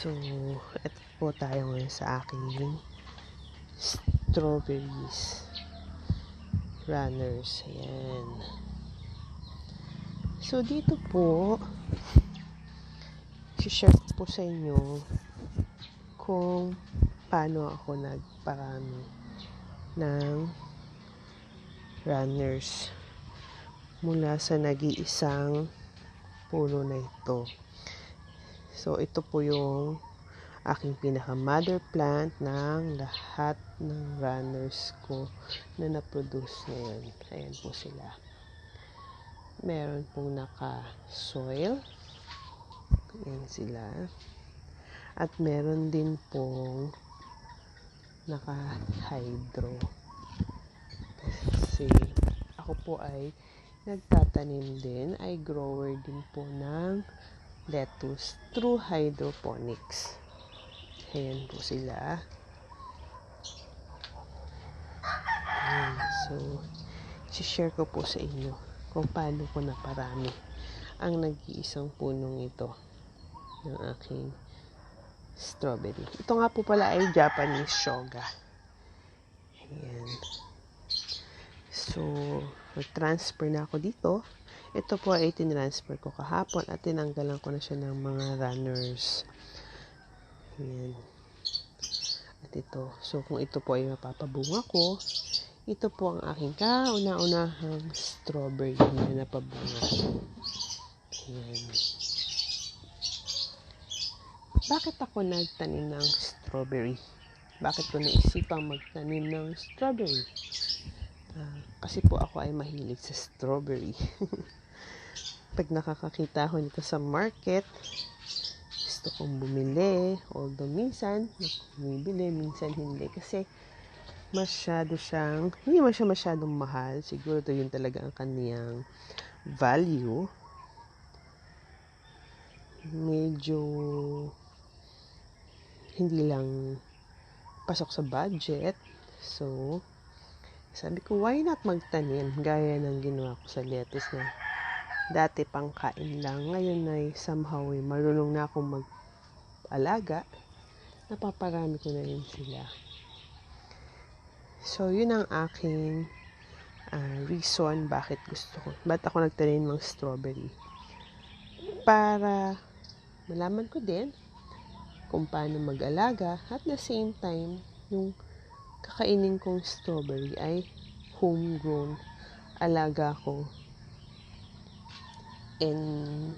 So, ito po tayo ngayon sa aking strawberries runners. Ayan. So, dito po, share po sa inyo kung paano ako nagparami ng runners mula sa nag-iisang puno na ito. So, ito po yung aking pinaka mother plant ng lahat ng runners ko na na-produce ngayon. Ayan po sila. Meron pong naka-soil. Ayan sila. At meron din pong naka-hydro. Kasi ako po ay nagtatanim din, ay grower din po ng lettuce through hydroponics. Ayan po sila. Ayan, so, share ko po sa inyo kung paano ko naparami ang nag-iisang punong ito ng aking strawberry. Ito nga po pala ay Japanese shoga. Ayan. So, nag-transfer na ako dito. Ito po ay tinransfer ko kahapon at tinanggalan ko na siya ng mga runners. Ayan. At ito. So, kung ito po ay mapapabunga ko, ito po ang aking kauna-unahang strawberry na napabunga. Ayan. Bakit ako nagtanim ng strawberry? Bakit ko naisipang magtanim ng strawberry? Uh, kasi po ako ay mahilig sa strawberry. Pag nakakakita ako nito sa market, gusto kong bumili. Although minsan, bumibili, minsan hindi. Kasi masyado siyang, hindi man siya masyadong mahal. Siguro to yun talaga ang kaniyang value. Medyo hindi lang pasok sa budget. So, sabi ko, why not magtanim? Gaya ng ginawa ko sa lettuce na dati pang kain lang. Ngayon ay somehow ay marunong na akong mag-alaga. Napaparami ko na rin sila. So, yun ang aking uh, reason bakit gusto ko. Ba't ako nagtanim ng strawberry? Para malaman ko din kung paano mag-alaga at the same time, yung kakainin kong strawberry ay homegrown alaga ko and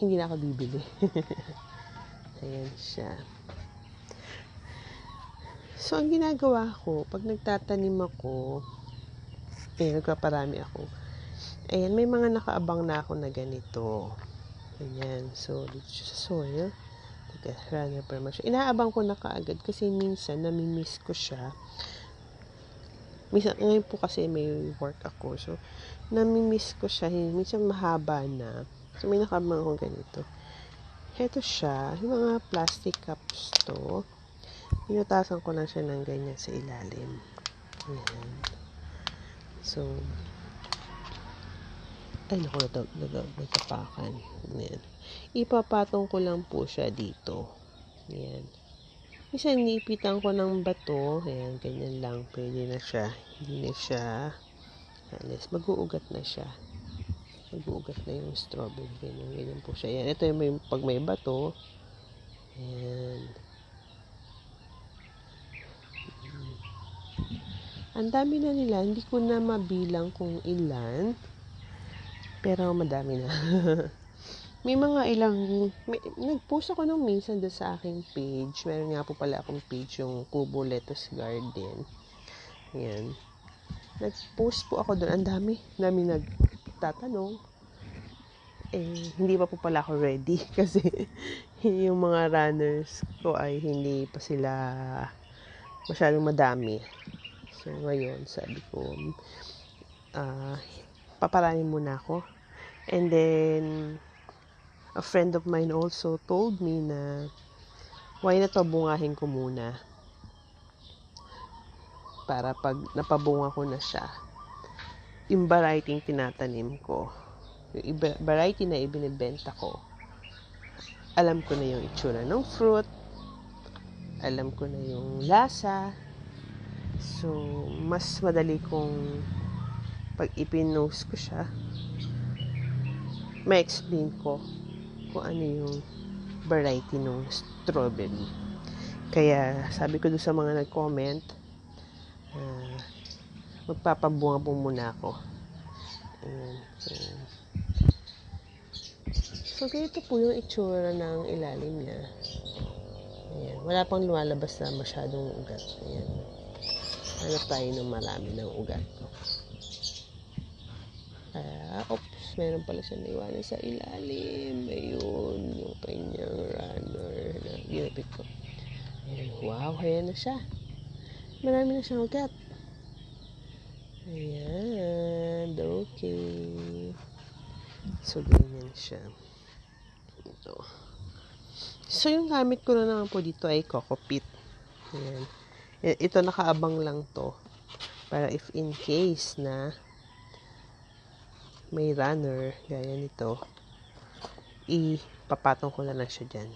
hindi na ako bibili ayan siya so ang ginagawa ko pag nagtatanim ako eh nagpaparami ako ayan may mga nakaabang na ako na ganito ayan so dito sa soil runner permission. Inaabang ko na kaagad kasi minsan namimiss ko siya. Minsan, ngayon po kasi may work ako. So, namimiss ko siya. Minsan mahaba na. So, may nakabang ako ganito. Ito siya. Yung mga plastic cups to. Pinutasan ko na siya ng ganyan sa ilalim. Ayan. So, ay, naku, nagtapakan. Ayan. Ipapatong ko lang po siya dito. Ayan. Isa nipitan ko ng bato. Ayan, ganyan lang. Pwede na siya. Hindi na siya. Alis. Mag-uugat na siya. Mag-uugat na yung strawberry. Ganyan, ganyan po siya. Ayan. Ito yung may, pag may bato. Ayan. Ang dami na nila. Hindi ko na mabilang kung ilan. Pero madami na. may mga ilang, may, nag-post ako nung minsan doon sa aking page. Meron nga po pala akong page yung Kubo Lettuce Garden. Yan. Nag-post po ako doon. Ang dami. Dami nagtatanong. Eh, hindi pa po pala ako ready. Kasi yung mga runners ko ay hindi pa sila masyadong madami. So, ngayon, sabi ko, uh, paparami muna ako. And then, a friend of mine also told me na why na to bungahin ko muna para pag napabunga ko na siya yung variety tinatanim ko yung variety na ibinibenta ko, alam ko na yung itsura ng fruit, alam ko na yung lasa, so, mas madali kong pag ipinost ko siya, ma-explain ko kung ano yung variety ng strawberry. Kaya, sabi ko doon sa mga nag-comment, uh, magpapabunga po muna ako. Ayan. So, so, ganito po yung itsura ng ilalim niya. Ayan. Wala pang lumalabas na masyadong ugat. Ayan. Hanap tayo ng marami ng ugat. Kaya, oops, meron pala siya naiwanan sa ilalim. Ayun, yung kanyang runner na ginapit ko. Ayan, wow, ayan na siya. Marami na siyang ugat. Ayan, okay. So, ganyan siya. Ito. So, yung gamit ko na naman po dito ay Coco Pit. Ayan. Ito, nakaabang lang to. Para if in case na may runner, gaya nito, ipapatong ko na lang siya dyan.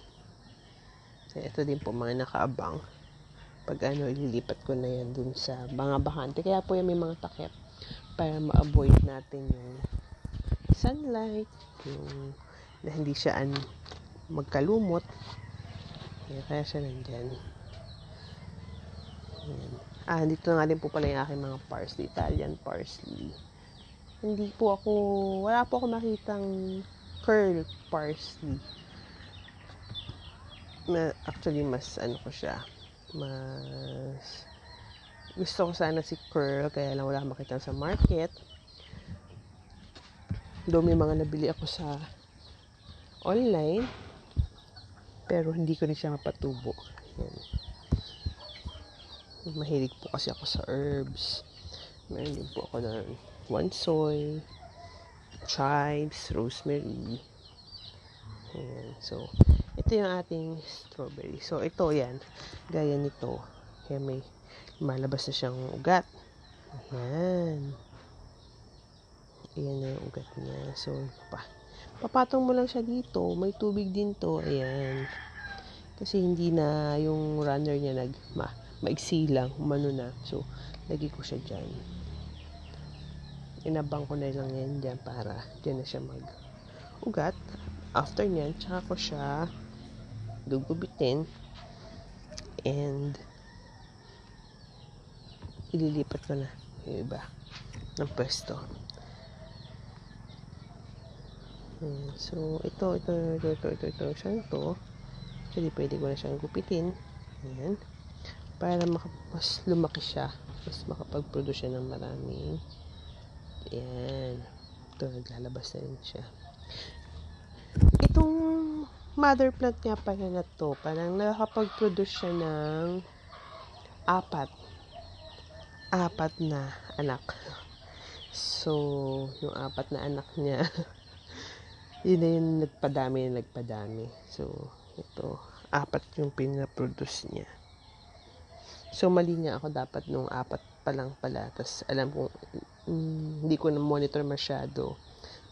Ito din po, mga nakaabang pag ano, ililipat ko na yan dun sa mga bakante. Kaya po yan may mga takip para ma-avoid natin yung sunlight, yung na hindi siya an magkalumot. Kaya, kaya siya nandyan. Ayan. Ah, dito na nga din po pala yung aking mga parsley, Italian parsley. Hindi po ako, wala po ako makitang curl parsley. Na, actually, mas ano ko siya, mas gusto ko sana si curl kaya lang wala makita sa market. Do may mga nabili ako sa online pero hindi ko rin siya mapatubo. Yan. Mahilig po kasi ako sa herbs. Meron din po ako ng one soy chives, rosemary. Ayan. So, ito yung ating strawberry. So, ito yan. Gaya nito. Kaya may malabas na siyang ugat. Ayan. Ayan na yung ugat niya. So, pa, papatong mo lang siya dito. May tubig din to. Ayan. Kasi hindi na yung runner niya nag, ma, maigsi lang. Umano na. So, lagi ko siya dyan. Inabang ko na lang yan dyan para dyan na siya mag ugat after nyan, tsaka ko siya gugubitin and ililipat ko na yung iba ng pwesto. So, ito, ito, ito, ito, ito, ito, siyang to. Actually, pwede ko na siyang gupitin. Ayan. Para mas lumaki siya. Mas makapag-produce siya ng maraming. Ayan. Ito, naglalabas na rin siya mother plant nga pala na to, parang nakakapag-produce siya ng apat. Apat na anak. So, yung apat na anak niya, yun na yung nagpadami na nagpadami. So, ito, apat yung pinaproduce niya. So, mali nga ako dapat nung apat pa lang pala. Tapos, alam ko, mm, hindi ko na monitor masyado.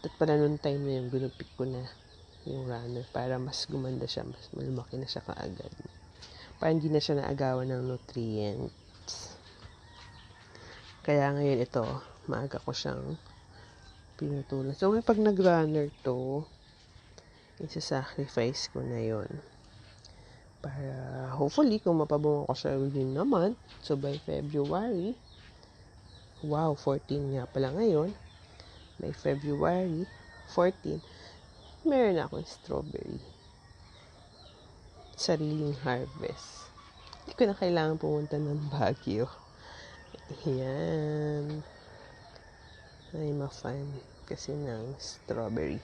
At pala nung time na yun, ginupit ko na yung runner para mas gumanda siya, mas malumaki na siya kaagad. Para hindi na siya naagawan ng nutrients. Kaya ngayon ito, maaga ko siyang pinutulan. So, pag nag-runner to, isa-sacrifice ko na yon para hopefully kung mapabunga ko siya within month so by February wow 14 nga pala ngayon by February 14 meron akong strawberry. Sariling harvest. Hindi ko na kailangan pumunta ng Baguio. Yan. Ay, ma-fun kasi ng strawberry.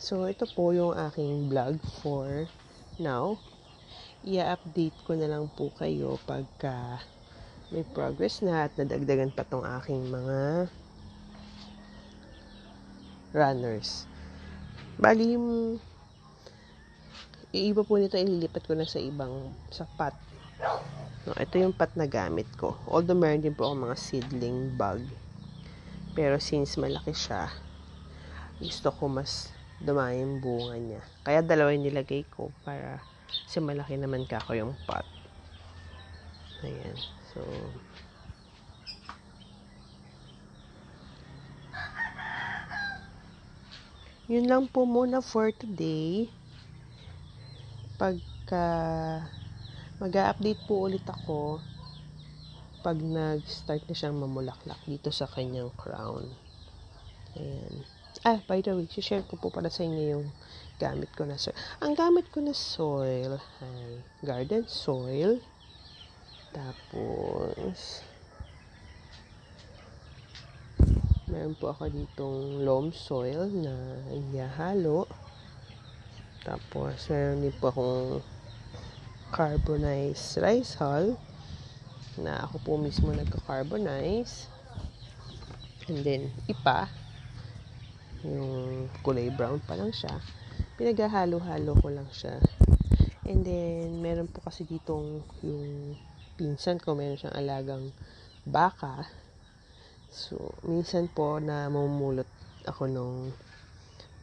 So, ito po yung aking vlog for now. I-update ko na lang po kayo pagka may progress na at nadagdagan pa tong aking mga runners. Bali, yung iiba po nito, ililipat ko na sa ibang, sa pot. No, ito yung pot na gamit ko. Although meron din po ako mga seedling bag. Pero since malaki siya, gusto ko mas dumami yung bunga niya. Kaya dalawa yung nilagay ko para kasi malaki naman kako yung pot. Ayan. So, yun lang po muna for today. Pagka mag-update po ulit ako pag nag-start na siyang mamulaklak dito sa kanyang crown. Ayan. Ah, by the way, share ko po para sa inyo yung gamit ko na soil. Ang gamit ko na soil ay garden soil. Tapos, meron po ako ditong loam soil na ihahalo. Tapos, meron din po akong carbonized rice hull na ako po mismo nagka-carbonize. And then, ipa. Yung kulay brown pa lang siya. Pinaghahalo-halo ko lang siya. And then, meron po kasi ditong yung pinsan ko, meron siyang alagang baka. So, minsan po na mamumulot ako nung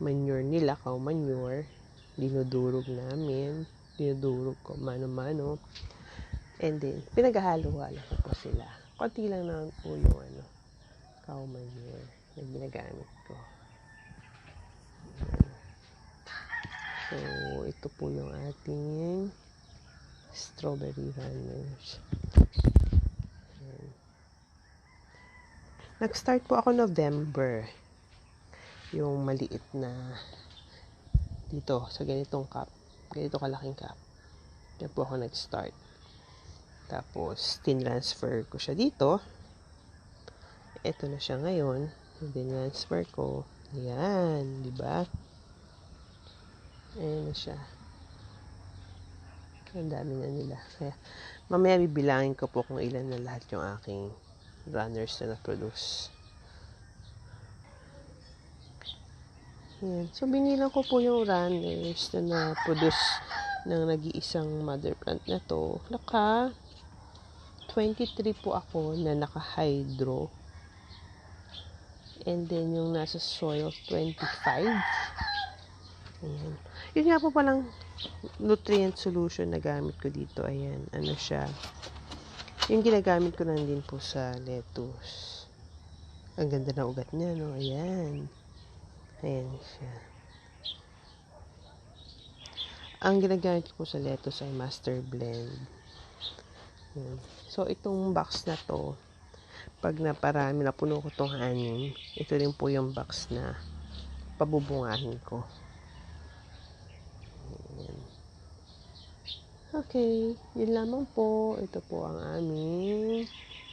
manure nila, cow manure. Dinudurog namin. Dinudurog ko mano-mano. And then, pinaghahalo-halo ko po sila. Konti lang naman po yung ano, cow manure na ginagamit ko. So, ito po yung ating strawberry runners. Nag-start po ako November. Yung maliit na dito, sa ganitong cup. Ganito kalaking cup. Diyan po ako nag-start. Tapos, tinransfer ko siya dito. Ito na siya ngayon. Tinransfer ko. Yan, di ba? Ayan na siya. Ang dami na nila. Kaya, mamaya bibilangin ko po kung ilan na lahat yung aking runners na na-produce. Ayan. So, binilang ko po yung runners na na-produce ng nag-iisang mother plant na to. Naka 23 po ako na naka-hydro. And then, yung nasa soil, 25. Ayan. Yun nga po palang nutrient solution na gamit ko dito. Ayan. Ano siya. Yung ginagamit ko lang din po sa lettuce. Ang ganda ng ugat niya, no? Ayan. Ayan siya. Ang ginagamit ko sa lettuce ay master blend. Ayan. So, itong box na to, pag naparami, napuno ko tong anim, ito rin po yung box na pabubungahin ko. Okay, yun lamang po. Ito po ang aming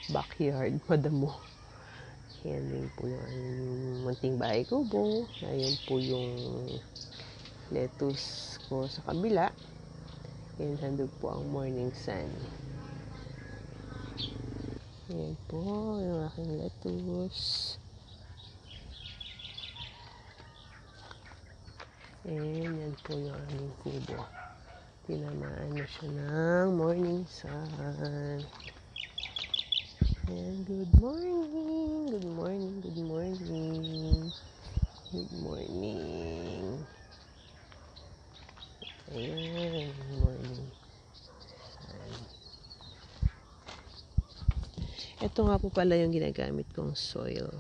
backyard, madamo. Yan din po yung munting bahay kubo. Ayan po yung lettuce ko sa kabila. Yan, handog po ang morning sun. Ayan po, yung aking lettuce. And yan po yung aming kubo. Tinamaan na siya ng morning sun. And good morning, good morning, good morning. Good morning. Ayan, morning. Sun. Ito nga po pala yung ginagamit kong soil.